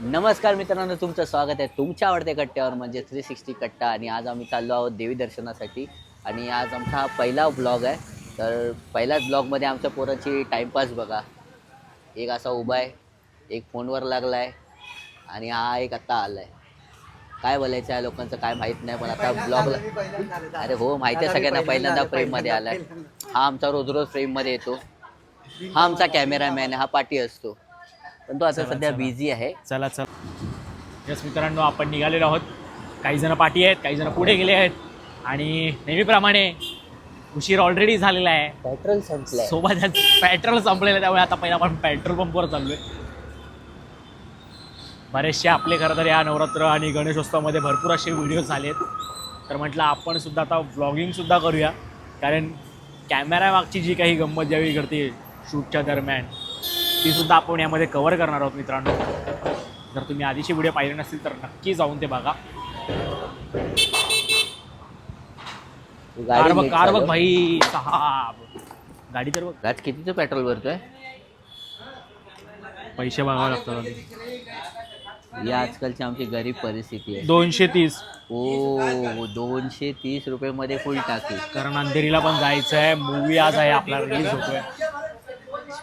नमस्कार मित्रांनो तुमचं स्वागत आहे तुमच्या आवडत्या कट्ट्यावर म्हणजे थ्री सिक्स्टी कट्टा. आणि आज आम्ही चाललो आहोत देवी दर्शनासाठी. आणि आज आमचा हा पहिला ब्लॉग आहे. तर पहिल्याच ब्लॉगमध्ये आमच्या पोराची टाईमपास बघा. एक असा उभा आहे एक फोनवर लागला आहे आणि हा एक आत्ता आला आहे काय बोलायचं आहे लोकांचं काय माहीत नाही पण आता ब्लॉगला अरे हो माहिती आहे सगळ्यांना पहिल्यांदा फ्रेममध्ये आला आहे हा आमचा रोज रोज फ्रेममध्ये येतो. हा आमचा कॅमेरामॅन हा पाठी असतो. पण तो आता चला, सध्या चला. बिझी आहे. चला चला. यस मित्रांनो आपण निघालेलो आहोत. काही जण पाठी आहेत काही जण पुढे गेले आहेत. आणि नेहमीप्रमाणे उशीर ऑलरेडी झालेला आहे. पेट्रोल संपलंय. सोबत पेट्रोल संपलेलं आहे त्यामुळे आता पहिला आपण पेट्रोल पंपवर चाललोय. बरेचसे आपले खरं तर या नवरात्र आणि गणेशोत्सवामध्ये भरपूर असे व्हिडिओ झालेत. तर म्हटलं आपण सुद्धा आता व्लॉगिंगसुद्धा करूया. कारण कॅमेरा मागची जी काही गंमत ज्यावेळी घडते शूटच्या दरम्यान ती सुद्धा आपण यामध्ये कव्हर करणार आहोत मित्रांनो. जर तुम्ही आधीचे व्हिडिओ पाहिले नसतील तर नक्की जाऊन ते बघा. कार बघ कार बघ. भाई साहाब. गाडी तर बघ. राज कितीचं पेट्रोल भरतोय? पैसे बघावे लागतात. ही आजकालची आमची गरीब परिस्थिती आहे. दोनशे तीस. ओ दोनशे तीस रुपये मध्ये फुल टाकी. कारण अंधेरीला पण जायचं आहे मूवी आज आहे आपला रिलीज होतोय.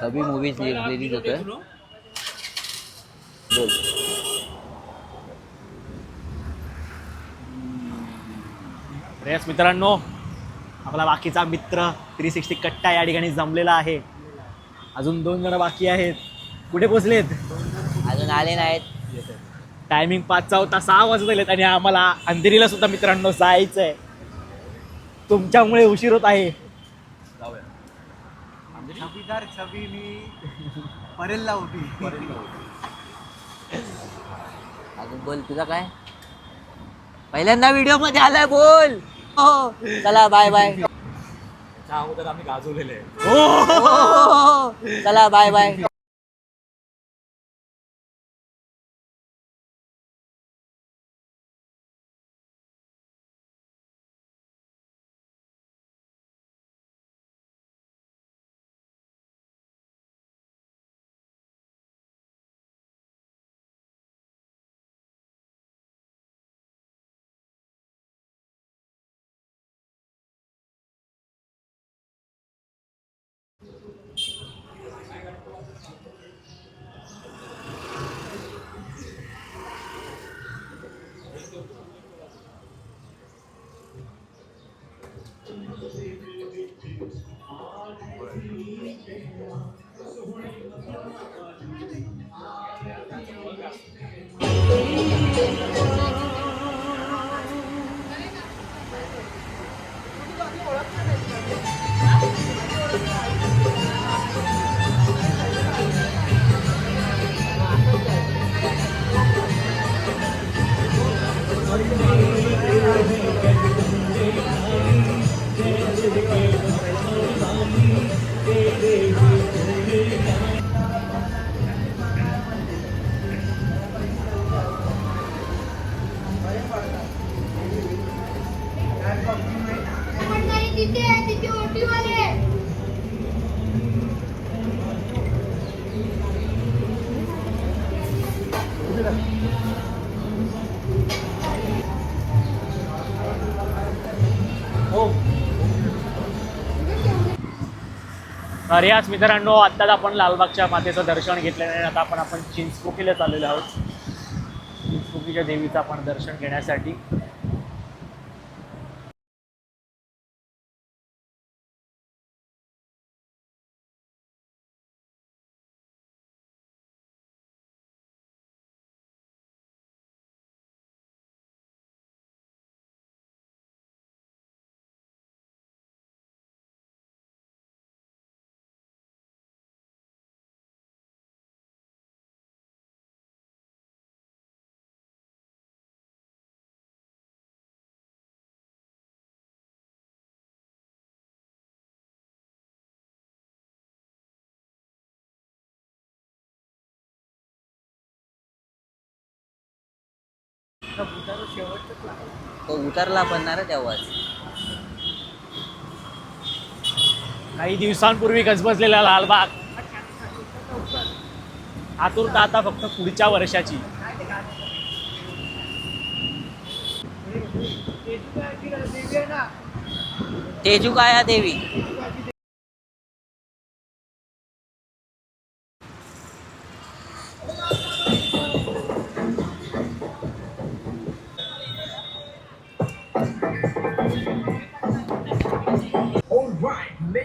छबी मूवीज रिलीज होतोय बोल। रेस मित्रांनो आपला बाकीचा मित्र थ्री सिक्स्टी कट्टा या ठिकाणी जमलेला आहे. अजून दोन जण बाकी आहेत. कुठे पोचलेत अजून आले नाहीत. टायमिंग पाचचा होता सहा वाजत आलेत आणि आम्हाला अंधेरीला सुद्धा मित्रांनो जायचं आहे तुमच्यामुळे उशीर होत आहे. छबीदार छबी मी परेलला होती. अजून बोल तुझा काय? पहिल्यांदा व्हिडिओमध्ये आलाय बोल. हो चला बाय बाय अगोदर आम्ही गाजवलेले. चला बाय बाय Música तिथे आहे मित्रांनो आत्ताच आपण लालबागच्या मातेचं दर्शन घेतलेलं आहे आता आपण आपण चिंचपोकीला चाललेलो आहोत. चिंचपोकीच्या देवीचं आपण दर्शन घेण्यासाठी. तो उतरला पण ना तेव्हाच. काही दिवसांपूर्वी गजबजलेला लालबाग. आतुरता आता फक्त पुढच्या वर्षाची. तेजुकाया देवी?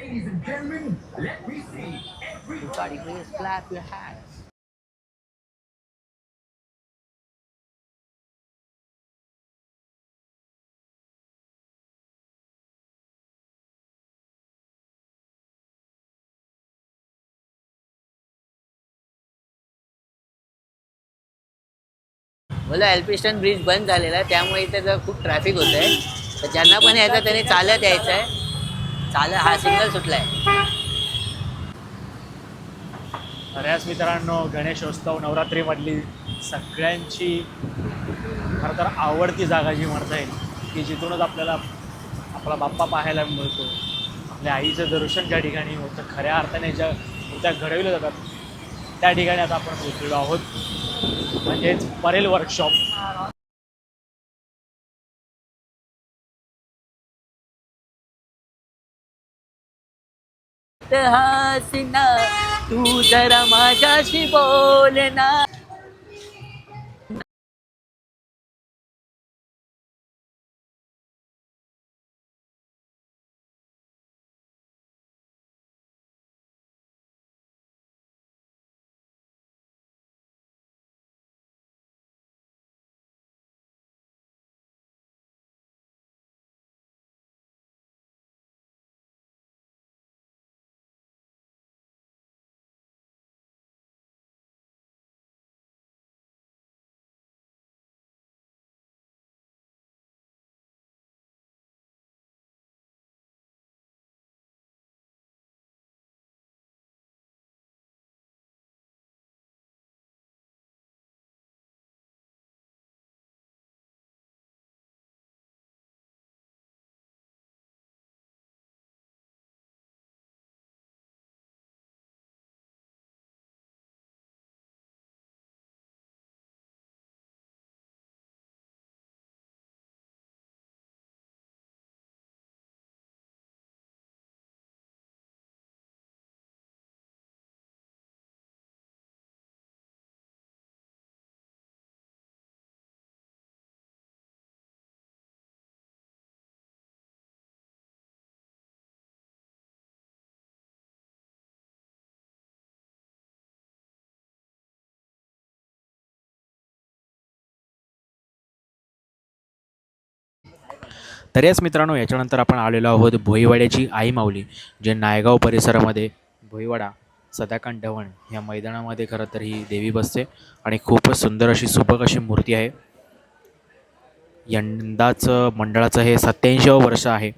Ladies and gentlemen, let me see every Everybody please clap your hands. बोला एल्पिस्टन ब्रिज बंद झालेला आहे त्यामुळे इथे जर खूप ट्रॅफिक होत आहे तर ज्यांना पण यायचं त्यांनी चालत यायचं आहे चालेल हा सिंगल सुटलाय. बऱ्याच मित्रांनो गणेशोत्सव नवरात्रीमधली सगळ्यांची खरं तर आवडती जागा जी म्हणता येईल की जिथूनच आपल्याला आपला बाप्पा पाहायला मिळतो. आपल्या आईचं दर्शन ज्या ठिकाणी होतं खऱ्या अर्थाने ज्या मूर्त्या घडविल्या जातात त्या ठिकाणी आता आपण पोहोचलेलो आहोत. म्हणजेच परेल वर्कशॉप हसीना तू जरा माझ्याशी बोल ना तर याच मित्रांनो याच्यानंतर आपण आलेलो आहोत भोईवाड्याची आई माऊली जे नायगाव परिसरामध्ये भोईवाडा सदाकांत ढवण या मैदानामध्ये खरं तर ही देवी बसते आणि खूपच सुंदर अशी सुबक अशी मूर्ती आहे. यंदाचं मंडळाचं हे सत्याऐंशीवं वर्ष आहे.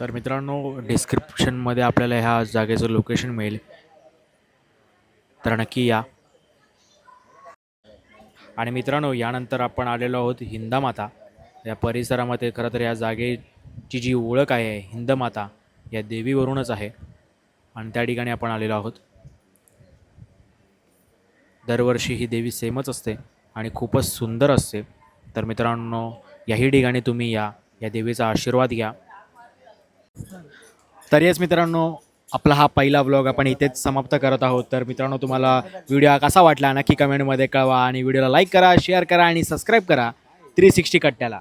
तर मित्रांनो डिस्क्रिप्शनमध्ये आपल्याला ह्या जागेचं लोकेशन मिळेल. तर नक्की या. आणि मित्रांनो यानंतर आपण आलेलो आहोत हिंदामाता. या परिसरामध्ये खरं तर या जागेची जी ओळख आहे हिंदमाता या देवीवरूनच आहे. आणि त्या ठिकाणी आपण आलेलो आहोत. दरवर्षी ही देवी सेमच असते आणि खूपच सुंदर असते. तर मित्रांनो याही ठिकाणी तुम्ही या. या देवीचा आशीर्वाद घ्या. तर येस मित्रांनो आपला हा पहिला ब्लॉग आपण इथेच समाप्त करत आहोत. तर मित्रांनो तुम्हाला व्हिडिओ कसा वाटला नक्की कमेंटमध्ये कळवा आणि व्हिडिओला लाईक करा शेअर करा आणि सबस्क्राईब करा. Three sixty कट्ट्याला.